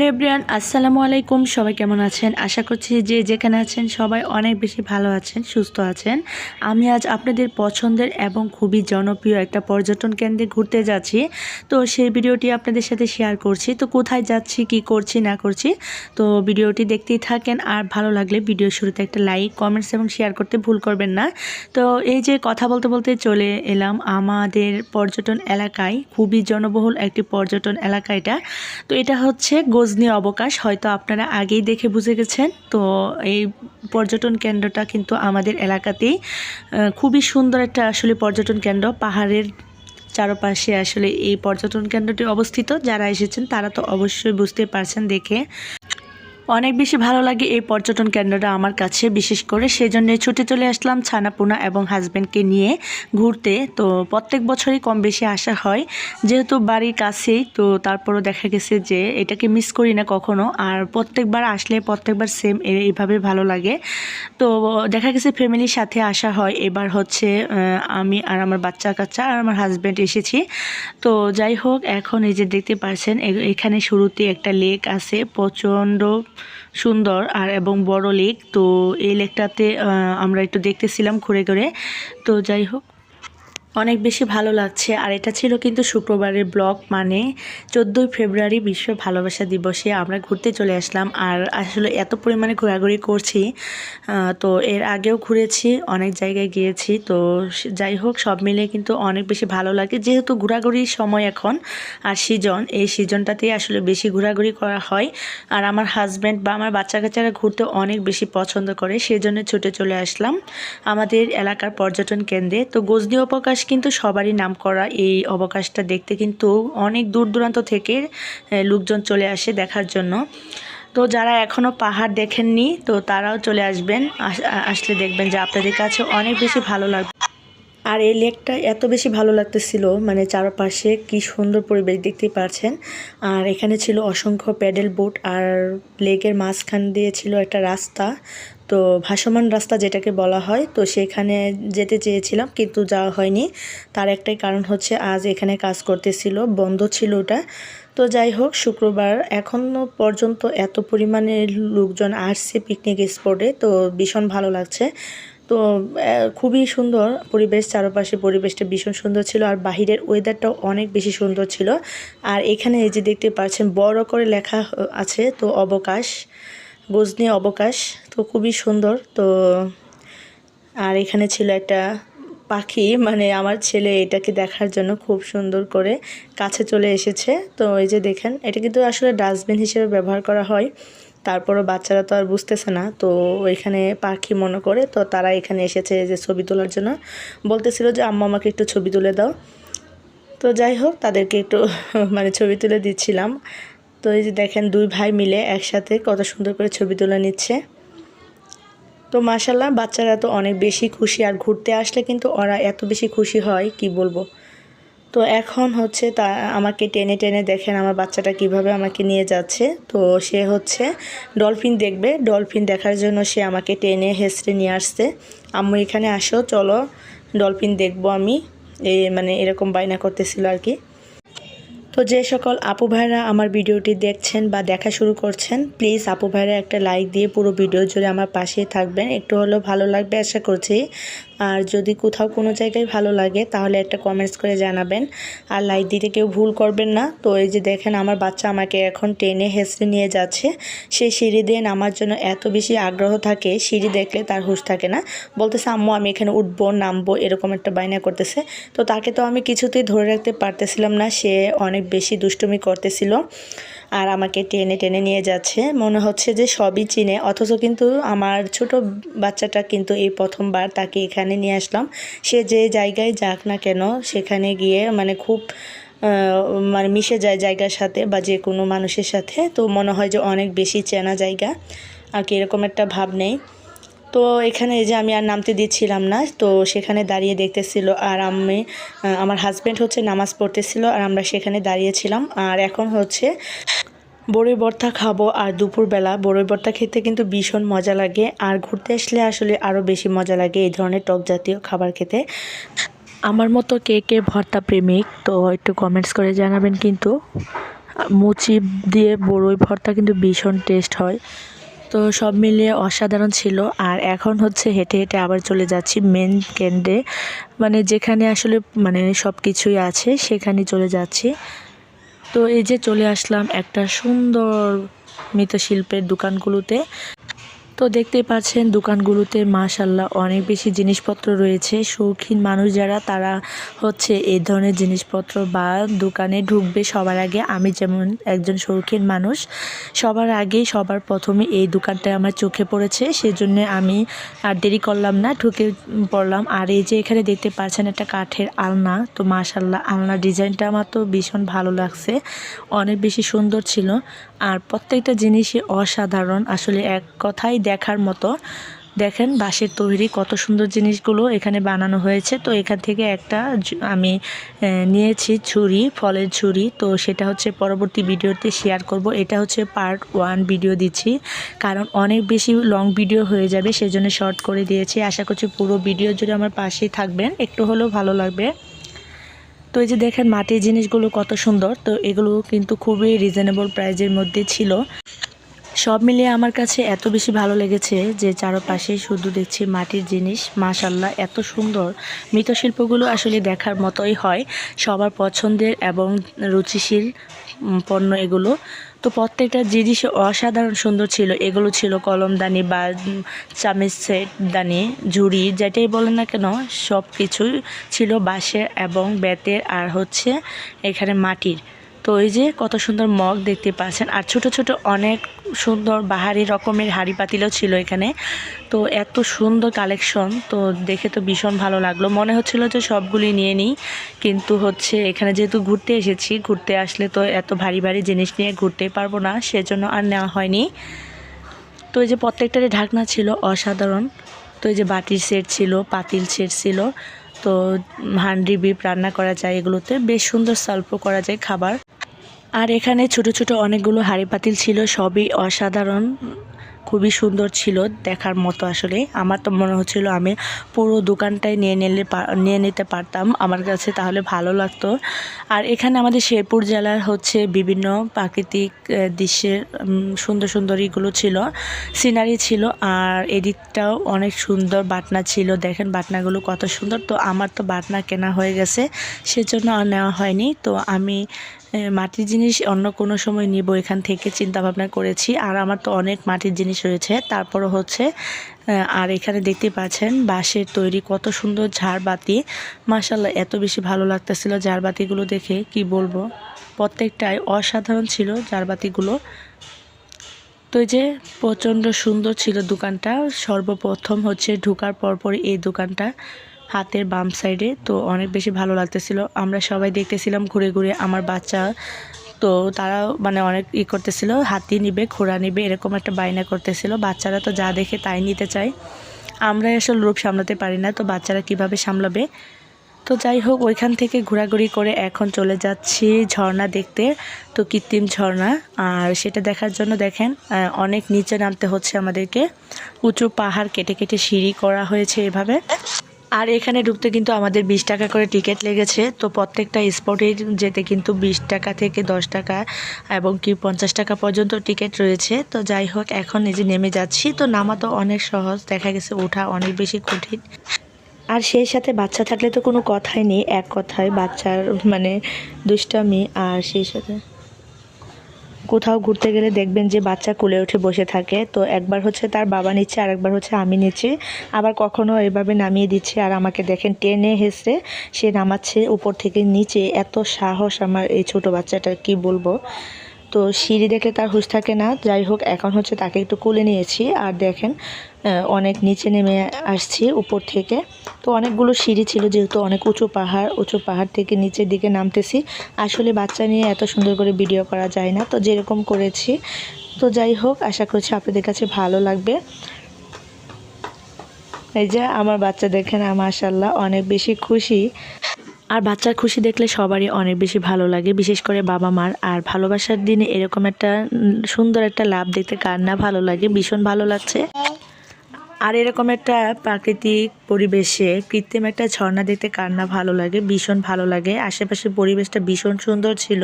Hello everyone আসসালামু আলাইকুম। সবাই কেমন আছেন? আশা করছি যে যেখানে আছেন সবাই অনেক বেশি ভালো আছেন, সুস্থ আছেন। আমি আজ আপনাদের পছন্দের এবং খুবই জনপ্রিয় একটা পর্যটন কেন্দ্রে ঘুরতে যাচ্ছি। তো সেই ভিডিওটি আপনাদের সাথে শেয়ার করছি। তো কোথায় যাচ্ছি, কি করছি, না করছি, তো ভিডিওটি দেখতেই থাকেন। আর ভালো লাগলে ভিডিও শুরুতে একটা লাইক, কমেন্টস এবং শেয়ার করতে ভুল করবেন না। তো এই যে কথা বলতে বলতে চলে এলাম আমাদের পর্যটন এলাকায়। খুবই জনবহুল একটি পর্যটন এলাকা এটা। তো এটা হচ্ছে গজনি অবকাশ হয়তো আপনারা আগেই দেখে বুঝে গেছেন। তো এই পর্যটন কেন্দ্রটা কিন্তু আমাদের এলাকাতেই খুবই সুন্দর একটা আসলে পর্যটন কেন্দ্র। পাহাড়ের চারপাশে আসলে এই পর্যটন কেন্দ্রটি অবস্থিত। যারা এসেছেন তারা তো অবশ্যই বুঝতে পারছেন দেখে। অনেক বেশি ভালো লাগে এই পর্যটন কেন্দ্রটা আমার কাছে, বিশেষ করে সেই সেজন্য ছুটে চলে আসলাম ছানাপোনা এবং হাজব্যান্ডকে নিয়ে ঘুরতে। তো প্রত্যেক বছরই কম বেশি আসা হয়। যেহেতু বাড়ির কাছেই, তো তারপরও দেখা গেছে যে এটাকে মিস করি না কখনো। আর প্রত্যেকবার আসলে প্রত্যেকবার সেম এইভাবে ভালো লাগে। তো দেখা গেছে ফ্যামিলির সাথে আসা হয়। এবার হচ্ছে আমি আর আমার বাচ্চা কাচ্চা আর আমার হাজব্যান্ড এসেছি। তো যাই হোক, এখন এই যে দেখতে পাচ্ছেন এখানে শুরুতে একটা লেক আছে। প্রচণ্ড সুন্দর আর এবং বড় লেক, তো এই লেকটাতে আমরা একটু দেখতেছিলাম ঘুরে ঘুরে। তো যাই হোক। অনেক বেশি ভালো লাগছে। আর এটা ছিল কিন্তু শুক্রবারের ব্লগ মানে চোদ্দোই ফেব্রুয়ারি বিশ্ব ভালোবাসা দিবসে আমরা ঘুরতে চলে আসলাম। আর আসলে এত পরিমাণে ঘোরাঘুরি করছি তো এর আগেও ঘুরেছি, অনেক জায়গায় গিয়েছি। তো যাই হোক, সব মিলে কিন্তু অনেক বেশি ভালো লাগে। যেহেতু ঘোরাঘুরির সময় এখন, আর সিজন, এই সিজনটাতেই আসলে বেশি ঘোরাঘুরি করা হয়। আর আমার হাজব্যান্ড বা আমার বাচ্চা কাচ্চারা ঘুরতে অনেক বেশি পছন্দ করে, সেজন্য ছুটে চলে আসলাম আমাদের এলাকার পর্যটন কেন্দ্রে। তো গজনি অবকাশ কিন্তু সবারই নাম করা এই অবকাশটা দেখতে কিন্তু অনেক দূর দূরান্ত থেকে লোকজন চলে আসে দেখার জন্য। তো যারা এখনও পাহাড় দেখেননি, তো তারাও চলে আসবেন। আস- আসলে দেখবেন যে আপনাদের কাছে অনেক বেশি ভালো লাগবে আর এই লেকটা এত বেশি ভালো লাগতেছিল মানে চারপাশে কি সুন্দর পরিবেশ দেখতেই পারছেন। আর এখানে ছিল অসংখ্য প্যাডেল বোট, আর লেকের মাঝখান দিয়ে ছিল একটা রাস্তা। তো ভাসমান রাস্তা যেটাকে বলা হয়, তো সেখানে যেতে চেয়েছিলাম কিন্তু যাওয়া হয়নি। তার একটাই কারণ হচ্ছে আজ এখানে কাজ করতেছিল, বন্ধ ছিল ওটা। তো যাই হোক, শুক্রবার এখনও পর্যন্ত এত পরিমাণে লোকজন আসছে পিকনিক স্পটে তো ভীষণ ভালো লাগছে। তো খুবই সুন্দর পরিবেশ, চারপাশে পরিবেশটা ভীষণ সুন্দর ছিল আর বাহিরের ওয়েদারটাও অনেক বেশি সুন্দর ছিল। আর এখানে এই যে দেখতে পাচ্ছেন, বড় করে লেখা আছে, তো অবকাশ। গজনি অবকাশ, তো খুবই সুন্দর, তো আর এখানে ছিল একটা পাখি মানে আমার ছেলে এটাকে দেখার জন্য খুব সুন্দর করে কাছে চলে এসেছে, তো এই যে দেখেন, এটা কিন্তু আসলে ডাস্টবিন হিসেবে ব্যবহার করা হয়, তারপরও বাচ্চারা তো আর বুঝতেছে না, তো এখানে পাখি মনে করে, তো তারা এখানে এসেছে যে ছবি তোলার জন্য, বলতেছিল যে, আম্মা, আমাকে একটু ছবি তুলে দাও। তো যাই হোক, তাদেরকে একটু মানে ছবি তুলে দিচ্ছিলাম তো এই যে দেখেন দুই ভাই মিলে একসাথে কত সুন্দর করে ছবি তুলে নিচ্ছে। তো মাশাল্লাহ বাচ্চারা তো অনেক বেশি খুশি আর ঘুরতে আসলে কিন্তু ওরা এত বেশি খুশি হয়, কি বলব? তো এখন হচ্ছে তা, আমাকে টেনে টেনে দেখেন আমার বাচ্চাটা কীভাবে আমাকে নিয়ে যাচ্ছে। তো সে হচ্ছে ডলফিন দেখবে, ডলফিন দেখার জন্য সে আমাকে টেনে হেসড়ে নিয়ে আসছে। আম্মু, এখানে আসো, চলো, ডলফিন দেখব আমি। এ মানে এরকম বায়না করতেছিল আর কি। তো যে সকল আপু ভাইরা আমার ভিডিওটি দেখছেন বা দেখা শুরু করছেন প্লিজ আপু ভাইরা একটা লাইক দিয়ে পুরো ভিডিও জুড়ে আমার পাশেই থাকবেন। একটু হলেও ভালো লাগবে, আশা করছি। আর যদি কোথাও কোনো জায়গায় ভালো লাগে, তাহলে একটা কমেন্টস করে জানাবেন। আর লাইক দিতে কেউ ভুল করবেন না। তো এই যে দেখেন, আমার বাচ্চা আমাকে এখন টেনে হেসড়ে নিয়ে যাচ্ছে। সে সিঁড়ি দিয়ে নামার জন্য এত বেশি আগ্রহ থাকে, সিঁড়ি দেখলে তার হুঁশ থাকে না। বলতেছে, আম্মু, আমি এখানে উঠবো, নামবো, এরকম একটা বায়না করতেছে। তো তাকে তো আমি কিছুতেই ধরে রাখতে পারতেছিলাম না, সে অনেক বেশি দুষ্টুমি করতেছিল। আর আমাকে টেনে টেনে নিয়ে যাচ্ছে। মনে হচ্ছে যে সবই চিনে। অথচ কিন্তু আমার ছোট বাচ্চাটা কিন্তু এই প্রথমবার তাকে এখানে নিয়ে আসলাম। সে যে জায়গায় যাক না কেন, সেখানে গিয়ে মানে খুব মানে মিশে যায় জায়গার সাথে বা যে কোনো মানুষের সাথে। তো মনে হয় যে অনেক বেশি চেনা জায়গা। আর কি এরকম একটা ভাব নেই। তো এখানে এই যে আমি আর নামতে দিচ্ছিলাম না, তো সেখানে দাঁড়িয়ে দেখতেছিল আর আমি আমার হাজব্যান্ড হচ্ছে নামাজ পড়তেছিল আর আমরা সেখানে দাঁড়িয়েছিলাম। আর এখন হচ্ছে বড়ই ভর্তা খাব আর দুপুরবেলা বড়ই ভর্তা খেতে কিন্তু ভীষণ মজা লাগে। আর ঘুরতে আসলে আসলে আরও বেশি মজা লাগে এই ধরনের টক জাতীয় খাবার খেতে। আমার মতো কে কে ভর্তা প্রেমিক, তো একটু কমেন্টস করে জানাবেন কিন্তু। মুচি দিয়ে বড়ই ভর্তা কিন্তু ভীষণ টেস্ট হয়। তো সব মিলিয়ে অসাধারণ ছিল। আর এখন হচ্ছে হেঁটে হেঁটে আবার চলে যাচ্ছি মেন কেন্দ্রে মানে যেখানে আসলে মানে সব কিছুই আছে সেখানে চলে যাচ্ছি। তো এই যে চলে আসলাম একটা সুন্দর মৃৎশিল্পের দোকানগুলোতে। তো দেখতেই পাচ্ছেন দোকানগুলোতে মাশাল্লাহ অনেক বেশি জিনিসপত্র রয়েছে। শৌখিন মানুষ যারা, তারা হচ্ছে এই ধরনের জিনিসপত্র বা দোকানে ঢুকবে সবার আগে। আমি যেমন একজন শৌখিন মানুষ, সবার আগে সবার প্রথমে এই দোকানটা আমার চোখে পড়েছে। সেজন্য আমি আর দেরি করলাম না, ঢুকে পড়লাম। আর এই যে এখানে দেখতে পাচ্ছেন একটা কাঠের আলনা, তো মাশাল্লাহ আলনা ডিজাইনটা আমার তো ভীষণ ভালো লাগছে। অনেক বেশি সুন্দর ছিল। আর প্রত্যেকটা জিনিসই অসাধারণ। আসলে এক কথাই দেখার মতো। দেখেন বাঁশের তৈরি কত সুন্দর জিনিসগুলো এখানে বানানো হয়েছে। তো এখান থেকে একটা আমি নিয়েছি ছুরি, ফলের ছুরি। তো সেটা হচ্ছে পরবর্তী ভিডিওতে শেয়ার করব। এটা হচ্ছে পার্ট ওয়ান ভিডিও দিচ্ছি। কারণ অনেক বেশি লং ভিডিও হয়ে যাবে, সেজন্য শর্ট করে দিয়েছি। আশা করছি পুরো ভিডিও জুড়ে আমার পাশেই থাকবেন। একটু হলেও ভালো লাগবে। তো এই যে দেখেন মাটির জিনিসগুলো কত সুন্দর, তো এগুলো কিন্তু খুবই রিজনেবল প্রাইজের মধ্যে ছিল। সব মিলিয়ে আমার কাছে এত বেশি ভালো লেগেছে যে চারপাশে শুধু দেখছি মাটির জিনিস। মাশাল্লাহ এত সুন্দর। মৃৎশিল্পগুলো আসলে দেখার মতোই হয়। সবার পছন্দের এবং রুচিশীল পণ্য এগুলো। তো প্রত্যেকটা জিনিস অসাধারণ সুন্দর ছিল। এগুলো ছিল কলমদানি বা চামচ সেট দানি, ঝুড়ি, যেটাই বলেন না কেন সব কিছুই ছিল বাঁশের এবং বেতের, আর হচ্ছে এখানে মাটির। তো এই যে কত সুন্দর মগ দেখতে পাচ্ছেন। আর ছোট ছোট অনেক সুন্দর বাহারি রকমের হাঁড়ি পাতিলও ছিল এখানে। তো এত সুন্দর কালেকশন, তো দেখে তো ভীষণ ভালো লাগল। মনে হচ্ছিল যে সবগুলি নিয়ে নিই, কিন্তু হচ্ছে এখানে যেহেতু ঘুরতে এসেছি, ঘুরতে আসলে তো এত ভারী ভারী জিনিস নিয়ে ঘুরতে পারব না, সেজন্য আর নেওয়া হয়নি। তো এই যে প্রত্যেকটারই ঢাকনা ছিল অসাধারণ। তো এই যে বাটির সেট ছিল, পাতিল সেট ছিল, তো হান্ডি বিপ রান্না করা যায় এগুলোতে। বেশ সুন্দর সার্ভও করা যায় খাবার। আর এখানে ছোট ছোট অনেকগুলো হাঁড়ি পাতিল ছিল, সবই অসাধারণ, খুবই সুন্দর ছিল দেখার মতো আসলে। আমার তো মনে হচ্ছিল আমি পুরো দোকানটাই নিয়ে নিলে নিয়ে নিতে পারতাম। আমার কাছে তাহলে ভালো লাগতো। আর এখানে আমাদের শেরপুর জেলার হচ্ছে বিভিন্ন প্রাকৃতিক দৃশ্যের সুন্দর সুন্দর ইগুলো ছিল, সিনারি ছিল, আর এদিকটাও অনেক সুন্দর বাটনা ছিল। দেখেন বাটনাগুলো কত সুন্দর। তো আমার তো বাটনা কেনা হয়ে গেছে, সেজন্য আর নেওয়া হয়নি। তো আমি মাটির জিনিস অন্য কোনো সময় নিব, এখান থেকে চিন্তা ভাবনা করেছি। আর আমার তো অনেক মাটির জিনিস রয়েছে। তারপরও হচ্ছে আর এখানে দেখতে পাচ্ছেন বাঁশের তৈরি কত সুন্দর ঝাড়বাতি। মাসাল্লাহ এত বেশি ভালো লাগতেছিল ঝাড়বাতিগুলো দেখে, কি বলব? প্রত্যেকটাই অসাধারণ ছিল ঝাড়বাতিগুলো। তো এই যে, প্রচণ্ড সুন্দর ছিল দোকানটা। সর্বপ্রথম হচ্ছে ঢোকার পরপর এই দোকানটা। হাতের বাম সাইডে, তো অনেক বেশি ভালো লাগতেছিল। আমরা সবাই দেখতেছিলাম ঘুরে ঘুরে আমার বাচ্চা, তো তারা মানে অনেক ই করতেছিল, হাতি নিবে, ঘোড়া নিবে, এরকম একটা বায়না করতেছিল। বাচ্চারা তো যা দেখে তাই নিতে চায়। আমরা আসলে রূপ সামলাতে পারি না, তো বাচ্চারা কীভাবে সামলাবে? তো যাই হোক, ওইখান থেকে ঘোরাঘুরি করে এখন চলে যাচ্ছি ঝর্ণা দেখতে। তো কৃত্রিম ঝর্ণা, আর সেটা দেখার জন্য দেখেন অনেক নিচে নামতে হচ্ছে আমাদেরকে। উঁচু পাহাড় কেটে কেটে সিঁড়ি করা হয়েছে এভাবে। আর এখানে ঢুকতে কিন্তু আমাদের বিশ টাকা করে টিকিট লেগেছে। তো প্রত্যেকটা স্পটে যেতে কিন্তু বিশ টাকা থেকে দশ টাকা এবং কি পঞ্চাশ টাকা পর্যন্ত টিকিট রয়েছে। তো যাই হোক, এখন এই যে নেমে যাচ্ছি। তো নামা তো অনেক সহজ, দেখা গেছে ওঠা অনেক বেশি কঠিন। আর সেই সাথে বাচ্চা থাকলে তো কোনো কথাই নেই, এক কথায় বাচ্চার মানে দুষ্টামি আর সেই সাথে কোথাও ঘুরতে গেলে দেখবেন যে বাচ্চা কুলে উঠে বসে থাকে। তো একবার হচ্ছে তার বাবা নিচ্ছে আর একবার হচ্ছে আমি নিচ্ছি। আবার কখনো এভাবে নামিয়ে দিচ্ছে। আর আমাকে দেখেন টেনে হেসে সে নামাচ্ছে উপর থেকে নিচে। এত সাহস আমার এই ছোট বাচ্চাটার, কি বলব? তো সিঁড়ি দেখলে তার হুঁশ থাকে না। যাই হোক, এখন হচ্ছে তাকে একটু কোলে নিয়েছি। আর দেখেন অনেক নিচে নেমে আসছি উপর থেকে। তো অনেকগুলো সিঁড়ি ছিল, যেহেতু অনেক উঁচু পাহাড় উঁচু পাহাড় থেকে নিচের দিকে নামতেছি। আসলে বাচ্চা নিয়ে এত সুন্দর করে ভিডিও করা যায় না। তো যেরকম করেছি। তো যাই হোক, আশা করছি আপনাদের কাছে ভালো লাগবে। এই যে আমার বাচ্চা দেখেন আমার মাশাল্লাহ অনেক বেশি খুশি। আর বাচ্চার খুশি দেখলে সবারই অনেক বেশি ভালো লাগে। বিশেষ করে বাবা মার। আর ভালোবাসার দিনে এরকম একটা সুন্দর একটা লাভ দেখতে কার না ভালো লাগে ভীষণ ভালো লাগছে। আর এরকম একটা প্রাকৃতিক পরিবেশে কৃত্রিম একটা ঝর্ণা দেখতে কার না ভালো লাগে ভীষণ ভালো লাগে। আশেপাশের পরিবেশটা ভীষণ সুন্দর ছিল।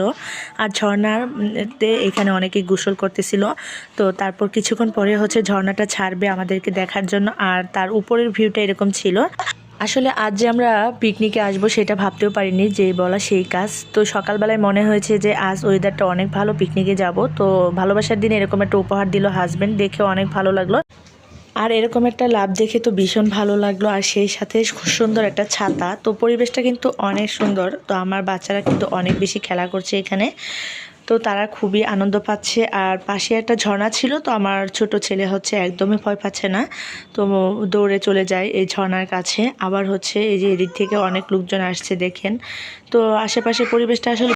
আর ঝর্ণার উম, তে এখানে অনেকেই গোসল করতেছিল। তো তারপর কিছুক্ষণ পরে হচ্ছে ঝর্ণাটা ছাড়বে আমাদেরকে দেখার জন্য। আর তার উপরের ভিউটা এরকম ছিল। আসলে আজ যে আমরা পিকনিকে আসব সেটা ভাবতেও পারিনি যেই বলা সেই কাজ। তো সকালবেলায় মনে হয়েছে যে আজ ওয়েদারটা অনেক ভালো, পিকনিকে যাব। তো ভালোবাসার দিনে এরকম একটা উপহার দিল হাজব্যান্ড দেখে অনেক ভালো লাগল। আর এরকম একটা লাভ দেখে তো ভীষণ ভালো লাগল, আর সেই সাথে খুব সুন্দর একটা ছাতা। তো পরিবেশটা কিন্তু অনেক সুন্দর, তো আমার বাচ্চারা কিন্তু অনেক বেশি খেলা করছে এখানে। তো তারা খুবই আনন্দ পাচ্ছে। আর পাশে একটা ঝর্ণা ছিল, তো আমার ছোট ছেলে হচ্ছে একদমই ভয় পাচ্ছে না। তো দৌড়ে চলে যায় এই ঝর্ণার কাছে। আবার হচ্ছে এই যে এদিক থেকে অনেক লোকজন আসছে দেখেন। তো আশেপাশে পরিবেশটা আসলে